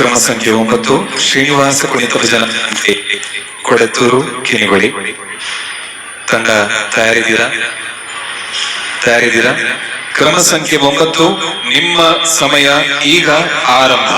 ಕ್ರಮ ಸಂಖ್ಯೆ ಒಂಬತ್ತು, ಶ್ರೀನಿವಾಸ ಕುಣಿತ ಭಜನ ಕೊಡತೂರು ಕಿನಿಗೊಳಿ ತಂಡ ತಯಾರಿದ್ದೀರಾ? ತಯಾರಿದ್ದೀರಾ? ಕ್ರಮ ಸಂಖ್ಯೆ ಒಂಬತ್ತು, ನಿಮ್ಮ ಸಮಯ ಈಗ ಆರಂಭ.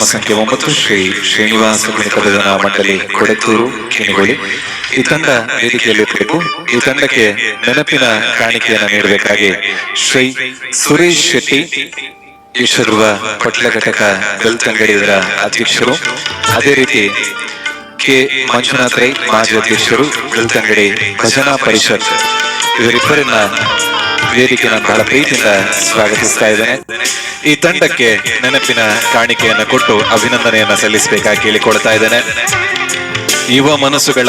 ಕ್ರಮ ಸಂಖ್ಯೆ ಒಂಬತ್ತು ಶ್ರೀ ಶ್ರೀನಿವಾಸ ಭಜನಾ ಮಂಡಳಿ ಕೊಡತೂರು, ಕಿನಿಗೋಳಿ. ಈ ತಂಡ ವೇದಿಕೆಯಲ್ಲಿರಬೇಕು ಈ ತಂಡಕ್ಕೆ ನೆನಪಿನ ಕಾಣಿಕೆಯನ್ನು ನೀಡಬೇಕಾಗಿ ಶ್ರೀ ಸುರೇಶ್ ಶೆಟ್ಟಿ ಈಶ್ವರುವ ಪಟ್ಲ ಘಟಕ ಇದರ ಅಧ್ಯಕ್ಷರು. ಅದೇ ರೀತಿ ಕೆ ಮಂಜುನಾಥ್ ರೈ ಮಾಜಿ ಅಧ್ಯಕ್ಷರು ಬೆಳ್ತಂಗಡಿ ಭಜನಾ ಪರಿಷತ್. ಇವರಿಬ್ಬರನ್ನ ವೇದಿಕೆ ನಾನು ಬಹಳ ಪ್ರೀತಿಯಿಂದ ಸ್ವಾಗತಿಸ್ತಾ ಇದ್ದೇನೆ. ಈ ತಂಡಕ್ಕೆ ನೆನಪಿನ ಕಾಣಿಕೆಯನ್ನು ಕೊಟ್ಟು ಅಭಿನಂದನೆಯನ್ನ ಸಲ್ಲಿಸಬೇಕಾಗಿ ಕೇಳಿಕೊಳ್ತಾ ಇದ್ದೇನೆ. ಯುವ ಮನಸ್ಸುಗಳ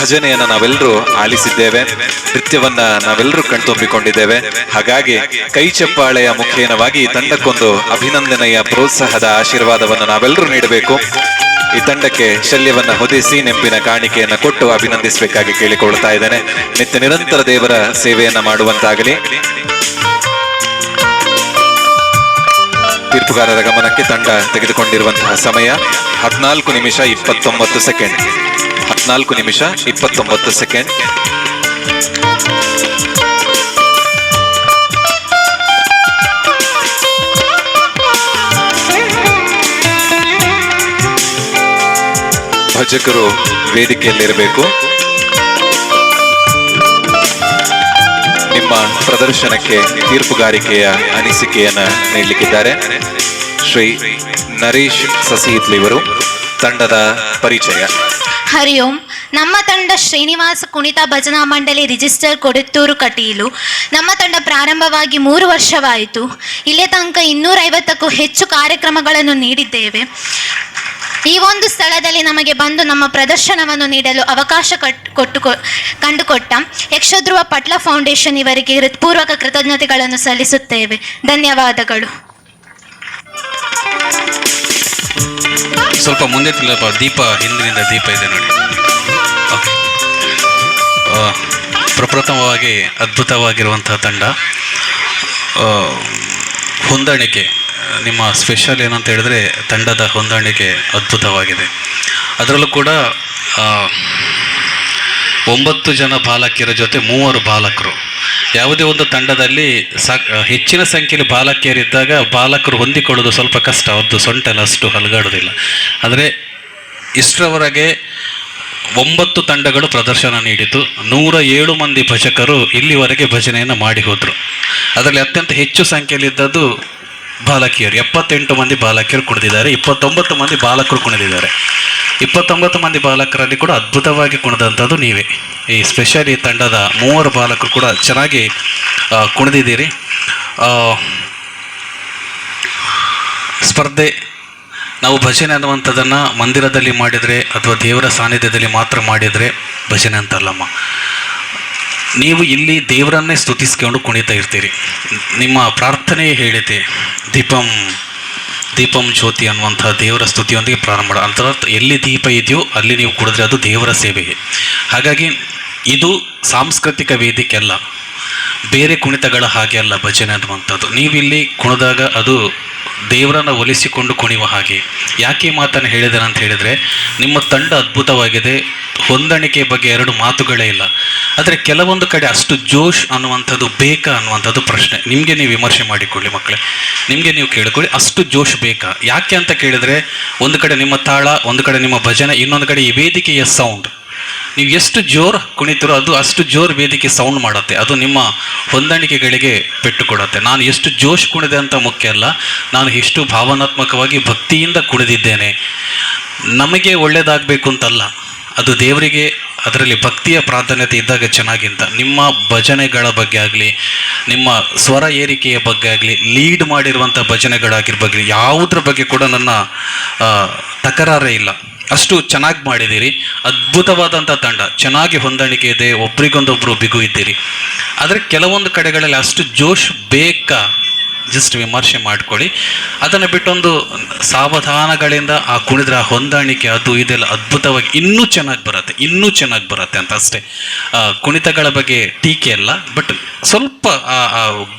ಭಜನೆಯನ್ನ ನಾವೆಲ್ಲರೂ ಆಲಿಸಿದ್ದೇವೆ. ನೃತ್ಯವನ್ನ ನಾವೆಲ್ಲರೂ ಕಣ್ತುಂಬಿಕೊಂಡಿದ್ದೇವೆ. ಹಾಗಾಗಿ ಕೈ ಚಪ್ಪಾಳೆಯ ಮುಖೇನವಾಗಿ ತಂಡಕ್ಕೊಂದು ಅಭಿನಂದನೆಯ ಪ್ರೋತ್ಸಾಹದ ಆಶೀರ್ವಾದವನ್ನು ನಾವೆಲ್ಲರೂ ನೀಡಬೇಕು. ಈ ತಂಡಕ್ಕೆ ಶಲ್ಯವನ್ನ ಹೊದಿಸಿ ನೆಂಪಿನ ಕಾಣಿಕೆಯನ್ನು ಕೊಟ್ಟು ಅಭಿನಂದಿಸಬೇಕಾಗಿ ಕೇಳಿಕೊಳ್ತಾ ಇದ್ದೇನೆ. ನಿತ್ಯ ನಿರಂತರ ದೇವರ ಸೇವೆಯನ್ನ ಮಾಡುವಂತಾಗಲಿ. ತೀರ್ಪುಗಾರರ ಗಮನಕ್ಕೆ ತಂಡ ತೆಗೆದುಕೊಂಡಿರುವಂತಹ ಸಮಯ ಹದಿನಾಲ್ಕು ನಿಮಿಷ ಇಪ್ಪತ್ತೊಂಬತ್ತು ಸೆಕೆಂಡ್. ಹದಿನಾಲ್ಕು ನಿಮಿಷ ಇಪ್ಪತ್ತೊಂಬತ್ತು ಸೆಕೆಂಡ್. ಭಜಕರು ವೇದಿಕೆಯಲ್ಲಿರಬೇಕು. ನಿಮ್ಮ ಪ್ರದರ್ಶನಕ್ಕೆ, ತೀರ್ಪುಗಾರಿಕೆಯ ಅನಿಸಿಕೆಯನ್ನು ನೀಡಲಿಕ್ಕಿದ್ದಾರೆ. ಶ್ರೀ ನರೇಶ್ ಸಸಿಹಿತ್ಲಿ ಇವರು ತಂಡದ ಪರಿಚಯ. ಹರಿ ಓಂ. ನಮ್ಮ ತಂಡ ಶ್ರೀನಿವಾಸ ಕುಣಿತ ಭಜನಾ ಮಂಡಳಿ ರಿಜಿಸ್ಟರ್ ಕೊಡುತ್ತೂರು ಕಟೀಲು. ನಮ್ಮ ತಂಡ ಪ್ರಾರಂಭವಾಗಿ ಮೂರು ವರ್ಷವಾಯಿತು. ಇಲ್ಲೇ ತನಕ ಇನ್ನೂರೈವತ್ತಕ್ಕೂ ಹೆಚ್ಚು ಕಾರ್ಯಕ್ರಮಗಳನ್ನು ನೀಡಿದ್ದೇವೆ. ಈ ಒಂದು ಸ್ಥಳದಲ್ಲಿ ನಮಗೆ ಬಂದು ನಮ್ಮ ಪ್ರದರ್ಶನವನ್ನು ನೀಡಲು ಅವಕಾಶ ಕಟ್, ಕೊಟ್ಟು ಕಂಡುಕೊಟ್ಟ ಯಕ್ಷಧ್ರುವ ಪಟ್ಲ ಫೌಂಡೇಶನ್ ಇವರಿಗೆ ಹೃತ್ಪೂರ್ವಕ ಕೃತಜ್ಞತೆಗಳನ್ನು ಸಲ್ಲಿಸುತ್ತೇವೆ. ಧನ್ಯವಾದಗಳು. ಸ್ವಲ್ಪ ಮುಂದೆ ದೀಪ, ಹಿಂದಿನಿಂದ ದೀಪ ಇದೆ ನೋಡಿ. ಪ್ರಪ್ರಥಮವಾಗಿ ಅದ್ಭುತವಾಗಿರುವಂತಹ ತಂಡ ಹೊಂದಾಣಿಕೆ. ನಿಮ್ಮ ಸ್ಪೆಷಲ್ ಏನಂತ ಹೇಳಿದ್ರೆ ತಂಡದ ಹೊಂದಾಣಿಕೆ ಅದ್ಭುತವಾಗಿದೆ. ಅದರಲ್ಲೂ ಕೂಡ ಒಂಬತ್ತು ಜನ ಬಾಲಕಿಯರ ಜೊತೆ ಮೂವರು ಬಾಲಕರು. ಯಾವುದೇ ಒಂದು ತಂಡದಲ್ಲಿ ಸಾಕ್, ಹೆಚ್ಚಿನ ಸಂಖ್ಯೆಯಲ್ಲಿ ಬಾಲಕಿಯರಿದ್ದಾಗ ಬಾಲಕರು ಹೊಂದಿಕೊಳ್ಳೋದು ಸ್ವಲ್ಪ ಕಷ್ಟ. ಅವ್ರದ್ದು ಸೊಂಟೆಲ್ಲ ಅಷ್ಟು ಹಲಗಾಡೋದಿಲ್ಲ. ಆದರೆ ಇಷ್ಟರವರೆಗೆ ಒಂಬತ್ತು ತಂಡಗಳು ಪ್ರದರ್ಶನ ನೀಡಿತು ನೂರ ಏಳು ಮಂದಿ ಭಜಕರು ಇಲ್ಲಿವರೆಗೆ ಭಜನೆಯನ್ನು ಮಾಡಿ ಹೋದರು ಅದರಲ್ಲಿ ಅತ್ಯಂತ ಹೆಚ್ಚು ಸಂಖ್ಯೆಯಲ್ಲಿದ್ದದ್ದು ಬಾಲಕಿಯರು, ಎಪ್ಪತ್ತೆಂಟು ಮಂದಿ ಬಾಲಕಿಯರು ಕುಣಿದಿದ್ದಾರೆ, ಇಪ್ಪತ್ತೊಂಬತ್ತು ಮಂದಿ ಬಾಲಕರು ಕುಣಿದಿದ್ದಾರೆ. ಇಪ್ಪತ್ತೊಂಬತ್ತು ಮಂದಿ ಬಾಲಕರಲ್ಲಿ ಕೂಡ ಅದ್ಭುತವಾಗಿ ಕುಣಿದಂಥದ್ದು ನೀವೇ. ಈ ಸ್ಪೆಷಲಿ ತಂಡದ ಮೂವರು ಬಾಲಕರು ಕೂಡ ಚೆನ್ನಾಗಿ ಕುಣಿದಿದ್ದೀರಿ. ಸ್ಪರ್ಧೆ, ನಾವು ಭಜನೆ ಅನ್ನುವಂಥದ್ದನ್ನು ಮಂದಿರದಲ್ಲಿ ಮಾಡಿದರೆ ಅಥವಾ ದೇವರ ಸಾನ್ನಿಧ್ಯದಲ್ಲಿ ಮಾತ್ರ ಮಾಡಿದರೆ ಭಜನೆ ಅಂತಲ್ಲಮ್ಮ. ನೀವು ಇಲ್ಲಿ ದೇವರನ್ನೇ ಸ್ತುತಿಸ್ಕೊಂಡು ಕುಣಿತಾ ಇರ್ತೀರಿ. ನಿಮ್ಮ ಪ್ರಾರ್ಥನೆ ಹೇಳಿದೆ, ದೀಪಂ ದೀಪಂ ಜ್ಯೋತಿ ಅನ್ನುವಂಥ ದೇವರ ಸ್ತುತಿಯೊಂದಿಗೆ ಪ್ರಾರಂಭ ಮಾಡ. ಅಂತರ ಎಲ್ಲಿ ದೀಪ ಇದೆಯೋ ಅಲ್ಲಿ ನೀವು ಕುಡಿದ್ರೆ ಅದು ದೇವರ ಸೇವೆಗೆ ಹಾಗಾಗಿ ಇದು ಸಾಂಸ್ಕೃತಿಕ ವೇದಿಕೆ ಅಲ್ಲ ಬೇರೆ ಕುಣಿತಗಳ ಹಾಗೆ ಅಲ್ಲ ಭಜನೆ ಅನ್ನುವಂಥದ್ದು. ನೀವಿಲ್ಲಿ ಕುಣಿದಾಗ ಅದು ದೇವರನ್ನು ಒಲಿಸಿಕೊಂಡು ಕುಣಿಯುವ ಹಾಗೆ. ಯಾಕೆ ಮಾತನ್ನು ಹೇಳಿದ್ದೇನೆ ಅಂತ ಹೇಳಿದರೆ, ನಿಮ್ಮ ತಂಡ ಅದ್ಭುತವಾಗಿದೆ. ಹೊಂದಾಣಿಕೆ ಬಗ್ಗೆ ಎರಡು ಮಾತುಗಳೇ ಇಲ್ಲ. ಆದರೆ ಕೆಲವೊಂದು ಕಡೆ ಅಷ್ಟು ಜೋಶ್ ಅನ್ನುವಂಥದ್ದು ಬೇಕಾ ಅನ್ನುವಂಥದ್ದು ಪ್ರಶ್ನೆ. ನಿಮಗೆ ನೀವು ವಿಮರ್ಶೆ ಮಾಡಿಕೊಳ್ಳಿ ಮಕ್ಕಳೇ. ನಿಮಗೆ ನೀವು ಕೇಳಿಕೊಳ್ಳಿ, ಅಷ್ಟು ಜೋಶ್ ಬೇಕಾ? ಯಾಕೆ ಅಂತ ಕೇಳಿದರೆ, ಒಂದು ಕಡೆ ನಿಮ್ಮ ತಾಳ, ಒಂದು ಕಡೆ ನಿಮ್ಮ ಭಜನೆ, ಇನ್ನೊಂದು ಕಡೆ ಈ ವೇದಿಕೆಯ ಸೌಂಡ್ ನೀವು ಎಷ್ಟು ಜೋರು ಕುಣಿತೀರೋ ಅದು ಅಷ್ಟು ಜೋರು ವೇದಿಕೆ ಸೌಂಡ್ ಮಾಡುತ್ತೆ. ಅದು ನಿಮ್ಮ ಹೊಂದಾಣಿಕೆಗಳಿಗೆ ಪೆಟ್ಟು ಕೊಡುತ್ತೆ ನಾನು ಎಷ್ಟು ಜೋಶ್ ಕುಣಿದೆ ಅಂತ ಮುಖ್ಯ ಅಲ್ಲ. ನಾನು ಎಷ್ಟು ಭಾವನಾತ್ಮಕವಾಗಿ ಭಕ್ತಿಯಿಂದ ಕುಣಿದಿದ್ದೇನೆ. ನಮಗೆ ಒಳ್ಳೆಯದಾಗಬೇಕು ಅಂತಲ್ಲ. ಅದು ದೇವರಿಗೆ ಅದರಲ್ಲಿ ಭಕ್ತಿಯ ಪ್ರಾಧಾನ್ಯತೆ ಇದ್ದಾಗ ಚೆನ್ನಾಗಿಂತ. ನಿಮ್ಮ ಭಜನೆಗಳ ಬಗ್ಗೆ ಆಗಲಿ, ನಿಮ್ಮ ಸ್ವರ ಏರಿಕೆಯ ಬಗ್ಗೆ ಆಗಲಿ ಲೀಡ್ ಮಾಡಿರುವಂಥ ಭಜನೆಗಳಾಗಿರ್ಬಗ್ಲಿ, ಯಾವುದ್ರ ಬಗ್ಗೆ ಕೂಡ ನನ್ನ ತಕರಾರೇ ಇಲ್ಲ. ಅಷ್ಟು ಚೆನ್ನಾಗಿ ಮಾಡಿದ್ದೀರಿ. ಅದ್ಭುತವಾದಂಥ ತಂಡ. ಚೆನ್ನಾಗಿ ಹೊಂದಾಣಿಕೆ ಇದೆ. ಒಬ್ರಿಗೊಂದೊಬ್ರು ಬಿಗು ಇದ್ದೀರಿ. ಆದರೆ ಕೆಲವೊಂದು ಕಡೆಗಳಲ್ಲಿ ಅಷ್ಟು ಜೋಶ್ ಬೇಕಾ? ಜಸ್ಟ್ ವಿಮರ್ಶೆ ಮಾಡ್ಕೊಳ್ಳಿ. ಅದನ್ನು ಬಿಟ್ಟೊಂದು ಸಾವಧಾನಗಳಿಂದ ಆ ಕುಣಿದ್ರ ಹೊಂದಾಣಿಕೆ, ಅದು ಇದೆಲ್ಲ ಅದ್ಭುತವಾಗಿ ಇನ್ನೂ ಚೆನ್ನಾಗಿ ಬರುತ್ತೆ, ಇನ್ನೂ ಚೆನ್ನಾಗಿ ಬರುತ್ತೆ ಅಂತ ಅಷ್ಟೇ. ಕುಣಿತಗಳ ಬಗ್ಗೆ ಟೀಕೆ ಅಲ್ಲ, ಬಟ್ ಸ್ವಲ್ಪ ಆ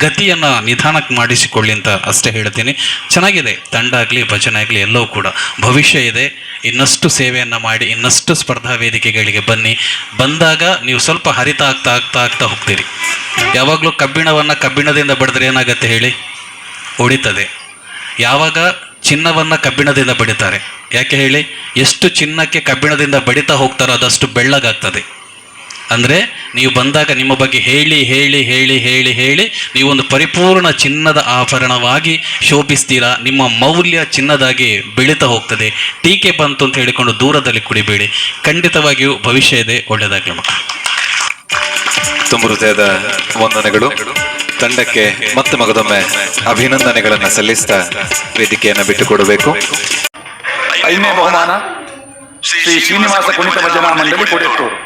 ಗತಿಯನ್ನು ನಿಧಾನಕ್ಕೆ ಮಾಡಿಸಿಕೊಳ್ಳಿ ಅಂತ ಅಷ್ಟೇ ಹೇಳ್ತೀನಿ. ಚೆನ್ನಾಗಿದೆ, ತಂಡ ಆಗಲಿ, ಭಜನೆ ಆಗಲಿ, ಎಲ್ಲವೂ ಕೂಡ. ಭವಿಷ್ಯ ಇದೆ, ಇನ್ನಷ್ಟು ಸೇವೆಯನ್ನು ಮಾಡಿ, ಇನ್ನಷ್ಟು ಸ್ಪರ್ಧಾ ವೇದಿಕೆಗಳಿಗೆ ಬನ್ನಿ. ಬಂದಾಗ ನೀವು ಸ್ವಲ್ಪ ಹರಿತ ಆಗ್ತಾ ಆಗ್ತಾ ಆಗ್ತಾ ಹೋಗ್ತೀರಿ. ಯಾವಾಗಲೂ ಕಬ್ಬಿಣವನ್ನು ಕಬ್ಬಿಣದಿಂದ ಬಡಿದ್ರೆ ಏನಾಗುತ್ತೆ ಹೇಳಿ? ಹೊಡಿತದೆ. ಯಾವಾಗ ಚಿನ್ನವನ್ನ ಕಬ್ಬಿಣದಿಂದ ಬಡಿತಾರೆ? ಯಾಕೆ ಹೇಳಿ? ಎಷ್ಟು ಚಿನ್ನಕ್ಕೆ ಕಬ್ಬಿಣದಿಂದ ಬಡಿತಾ ಹೋಗ್ತಾರೋ ಅದಷ್ಟು ಬೆಳ್ಳಗಾಗ್ತದೆ. ಅಂದರೆ ನೀವು ಬಂದಾಗ ನಿಮ್ಮ ಬಗ್ಗೆ ಹೇಳಿ ಹೇಳಿ ಹೇಳಿ ಹೇಳಿ ಹೇಳಿ ನೀವೊಂದು ಪರಿಪೂರ್ಣ ಚಿನ್ನದ ಆಭರಣವಾಗಿ ಶೋಭಿಸ್ತೀರಾ? ನಿಮ್ಮ ಮೌಲ್ಯ ಚಿನ್ನದಾಗಿ ಬೆಳೀತಾ ಹೋಗ್ತದೆ. ಟೀಕೆ ಬಂತು ಅಂತ ಹೇಳಿಕೊಂಡು ದೂರದಲ್ಲಿ ಕುಡಿಬೇಡಿ. ಖಂಡಿತವಾಗಿಯೂ ಭವಿಷ್ಯ ಇದೆ ಒಳ್ಳೆಯದಾಗಲಿ ಮಕ್ಕಳು. ತುಂಬ ಹೃದಯದ ವಂದನೆಗಳು. ತಂಡಕ್ಕೆ ಮತ್ತೆ ಮಗದೊಮ್ಮೆ ಅಭಿನಂದನೆಗಳನ್ನ ಸಲ್ಲಿಸ್ತಾ ವೇದಿಕೆಯನ್ನ ಬಿಟ್ಟುಕೊಡಬೇಕು. ಐದನೇ ಬಹುಮಾನ ಶ್ರೀ ಶ್ರೀನಿವಾಸ ಕುಣಿತ ಭಜನಾ ಮಂಡಳಿ ಕೊಡೆತ್ತೂರು